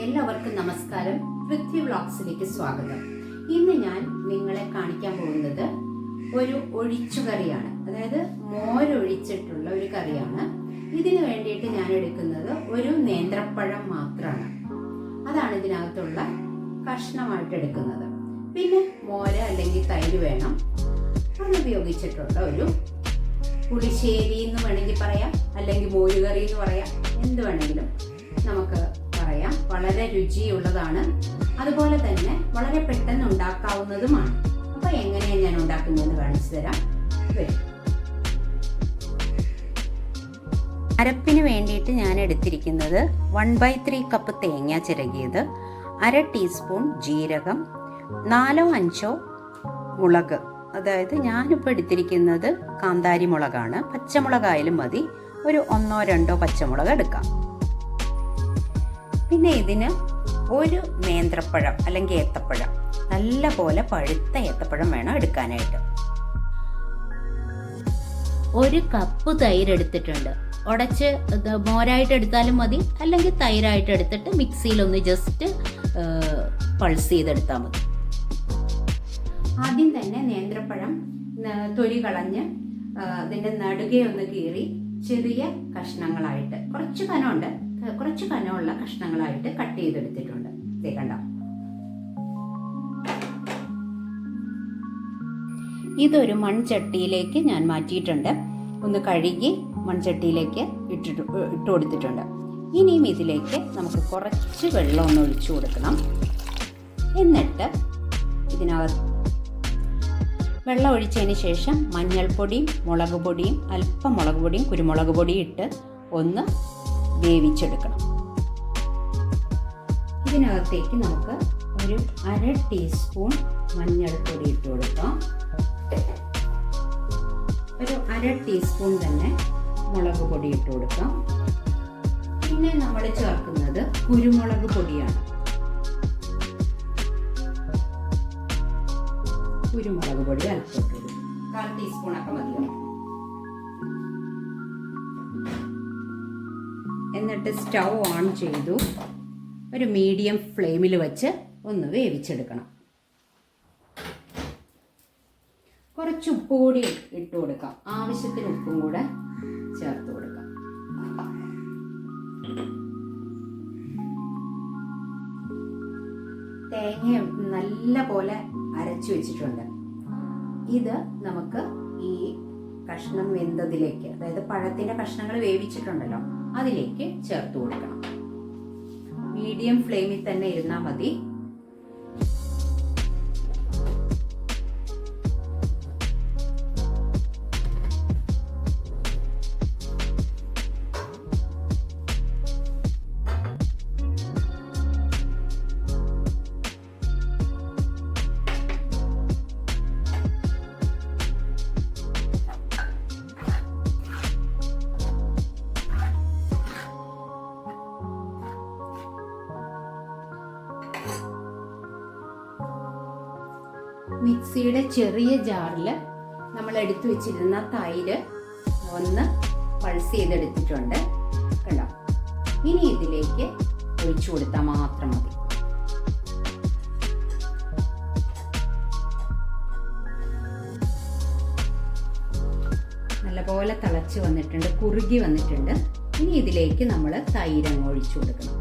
എല്ലാവർക്കും നമസ്കാരം. പൃഥ്വി വ്ളോഗ്സിലേക്ക് സ്വാഗതം. ഇന്ന് ഞാൻ നിങ്ങളെ കാണിക്കാൻ പോകുന്നത് ഒരു ഒഴിച്ചുകറിയാണ്. അതായത് മോരൊഴിച്ചിട്ടുള്ള ഒരു കറിയാണ്. ഇതിന് വേണ്ടിയിട്ട് ഞാൻ എടുക്കുന്നത് ഒരു നേന്ത്രപ്പഴം മാത്രമാണ്. അതാണ് ഇതിനകത്തുള്ള കഷ്ണമായിട്ട് എടുക്കുന്നത്. പിന്നെ മോര് അല്ലെങ്കിൽ തൈര് വേണം. അതുപയോഗിച്ചിട്ടുള്ള ഒരു പുളിശ്ശേരി എന്ന് വേണമെങ്കിൽ പറയാം. അല്ലെങ്കിൽ മോരുകറി എന്ന് പറയാം. എന്ത് വേണമെങ്കിലും നമുക്ക് പറയാം വളരെ രുചിയുള്ളതാണ്. അതുപോലെ തന്നെ വളരെ പെട്ടെന്ന് ഉണ്ടാക്കാവുന്നതുമാണ്. അപ്പൊ എങ്ങനെയാണ് ഞാൻ ഉണ്ടാക്കുന്നതെന്ന് കാണിച്ചു തരാം. അരപ്പിന് വേണ്ടിയിട്ട് ഞാൻ എടുത്തിരിക്കുന്നത് വൺ ബൈ ത്രീ കപ്പ് തേങ്ങ ചിരകിയത് അര ടീസ്പൂൺ ജീരകം നാലോ അഞ്ചോ മുളക്. അതായത് ഞാനിപ്പോൾ എടുത്തിരിക്കുന്നത് കാന്താരി മുളകാണ് പച്ചമുളകായാലും മതി. ഒരു ഒന്നോ രണ്ടോ പച്ചമുളക് എടുക്കാം. പിന്നെ ഇതിന് ഒരു നേന്ത്രപ്പഴം അല്ലെങ്കിൽ ഏത്തപ്പഴം. നല്ല പോലെ പഴുത്ത ഏത്തപ്പഴം വേണം എടുക്കാനായിട്ട്. ഒരു കപ്പ് തൈര് എടുത്തിട്ടുണ്ട്. ഉടച്ച് മോരായിട്ട് എടുത്താലും മതി. അല്ലെങ്കിൽ തൈരായിട്ട് എടുത്തിട്ട് മിക്സിയിലൊന്ന് ജസ്റ്റ് പൾസ് ചെയ്തെടുത്താൽ മതി. ആദ്യം തന്നെ നേന്ത്രപ്പഴം തൊലി കളഞ്ഞ് അതിന്റെ നടുകയൊന്ന് കീറി ചെറിയ കഷ്ണങ്ങളായിട്ട് കുറച്ച് കനമുണ്ട്. കുറച്ച് കനമുള്ള കഷ്ണങ്ങളായിട്ട് കട്ട് ചെയ്തെടുത്തിട്ടുണ്ട്. ദേ കണ്ടോ? ഇതൊരു മൺചട്ടിയിലേക്ക് ഞാൻ മാറ്റിയിട്ടുണ്ട്. ഒന്ന് കഴുകി മൺചട്ടിയിലേക്ക് ഇട്ടിട്ട് ഇട്ട് കൊടുത്തിട്ടുണ്ട്. ഇനിയും ഇതിലേക്ക് നമുക്ക് കുറച്ച് വെള്ളം ഒന്ന് ഒഴിച്ചു കൊടുക്കണം. എന്നിട്ട് ഇതിനകത്ത് വെള്ളം ഒഴിച്ചതിന് ശേഷം മഞ്ഞൾപ്പൊടിയും മുളക് പൊടിയും അല്പം മുളക് പൊടിയും കുരുമുളക് പൊടിയും ഇട്ട് ഒന്ന് വേവിച്ചെടുക്കണം. ഇതിനകത്തേക്ക് നമുക്ക് ഒരു അര ടീസ്പൂൺ മഞ്ഞൾപ്പൊടി ഇട്ട് കൊടുക്കാം. ഒരു അര ടീസ്പൂൺ തന്നെ മുളക് പൊടി ഇട്ട് കൊടുക്കാം. പിന്നെ നമ്മൾ ചേർക്കുന്നത് കുരുമുളക് പൊടിയാണ്. കുരുമുളക് പൊടി അല്പം കാൽ ടീസ്പൂൺ ഒക്കെ എന്നിട്ട് സ്റ്റൗ ഓൺ ചെയ്തു. ഒരു മീഡിയം ഫ്ലെയിമിൽ വെച്ച് ഒന്ന് വേവിച്ചെടുക്കണം. കുറച്ച് ഉപ്പ് കൂടി ഇട്ട് കൊടുക്കാം. ആവശ്യത്തിന് ഉപ്പും കൂടെ ചേർത്ത് കൊടുക്കാം. തേങ്ങയും നല്ല പോലെ അരച്ചു വെച്ചിട്ടുണ്ട്. ഇത് നമുക്ക് ഈ കഷ്ണം വെന്തതിലേക്ക് അതായത് പഴത്തിന്റെ കഷ്ണങ്ങൾ വേവിച്ചിട്ടുണ്ടല്ലോ അതിലേക്ക് ചേർത്ത് കൊടുക്കണം. മീഡിയം ഫ്ലെയിമിൽ തന്നെ ഇരുന്നാൽ മതി. മിക്സിയുടെ ചെറിയ ജാറിൽ നമ്മൾ എടുത്തു വെച്ചിരുന്ന തൈര് ഒന്ന് പൾസ് ചെയ്തെടുത്തിട്ടുണ്ട്. കണ്ടോ? ഇനി ഇതിലേക്ക് ഒഴിച്ചു കൊടുത്താൽ മാത്രം മതി. നല്ലപോലെ തിളച്ച് വന്നിട്ടുണ്ട് കുറുകി വന്നിട്ടുണ്ട്. ഇനി ഇതിലേക്ക് നമ്മൾ തൈരങ്ങ് ഒഴിച്ചു കൊടുക്കണം.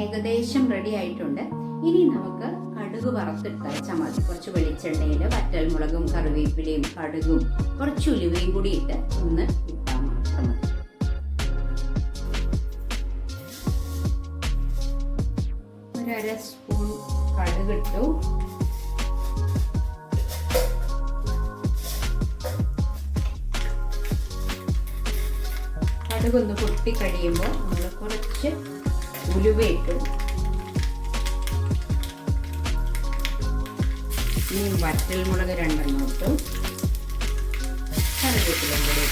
ഏകദേശം റെഡി ആയിട്ടുണ്ട്. ഇനി നമുക്ക് കടുക് വറുത്തിട്ടച്ചാൽ മതി. കുറച്ച് വെളിച്ചെണ്ണയിൽ വറ്റൽമുളകും കറിവേപ്പിലയും കടുകും കുറച്ച് ഉലുവയും കൂടി ഇട്ട് ഒന്ന് ഇട്ടാൽ മാത്രം മതി. ഒരര സ്പൂൺ കടുക് ഇട്ടു. കടുക് ഒന്ന് പൊട്ടി കഴിയുമ്പോൾ നമ്മൾ കുറച്ച് ഉലുവ ഈ ഇനി വറ്റൽ മുളക് രണ്ടെണ്ണം ഇട്ടു. കറിവേപ്പിലയും കൂടി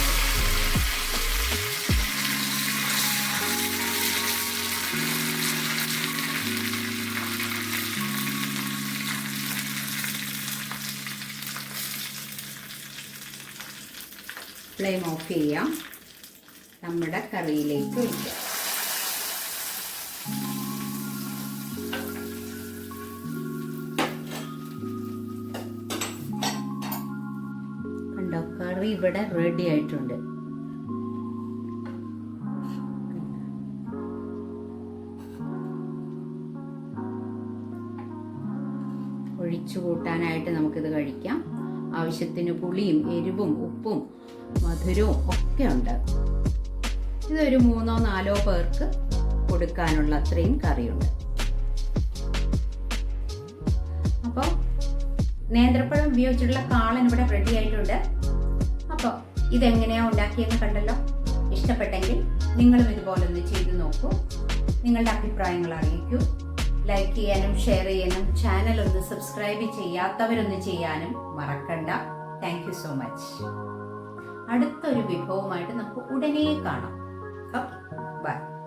ഫ്ലെയിം ഓഫ് ചെയ്യാം. നമ്മുടെ കറിയിലേക്ക് ഒഴിക്കാം. കണ്ടോ കറി ഇവിടെ റെഡി ആയിട്ടുണ്ട്. ഒഴിച്ചു കൂട്ടാനായിട്ട് നമുക്കിത് കഴിക്കാം. ആവശ്യത്തിന് പുളിയും എരിവും ഉപ്പും മധുരവും ഒക്കെ ഉണ്ട്. ഇതൊരു മൂന്നോ നാലോ പേർക്ക് കൊടുക്കാനുള്ള അത്രയും കറിയുണ്ട്. അപ്പോൾ നേന്ത്രപ്പഴം ഉപയോഗിച്ചിട്ടുള്ള കാളൻ ഇവിടെ റെഡി ആയിട്ടുണ്ട്. ഇതെങ്ങനെയാ ഉണ്ടാക്കിയെന്ന് കണ്ടല്ലോ? ഇഷ്ടപ്പെട്ടെങ്കിൽ നിങ്ങളും ഇതുപോലെ ഒന്ന് ചെയ്തു നോക്കൂ. നിങ്ങളുടെ അഭിപ്രായങ്ങൾ അറിയിക്കൂ. ലൈക്ക് ചെയ്യാനും ഷെയർ ചെയ്യാനും ചാനൽ ഒന്ന് സബ്സ്ക്രൈബ് ചെയ്യാത്തവരൊന്ന് ചെയ്യാനും മറക്കണ്ട. താങ്ക് യു സോ മച്ച് അടുത്തൊരു വിഭവമായിട്ട് നമുക്ക് ഉടനെ കാണാം. ബൈ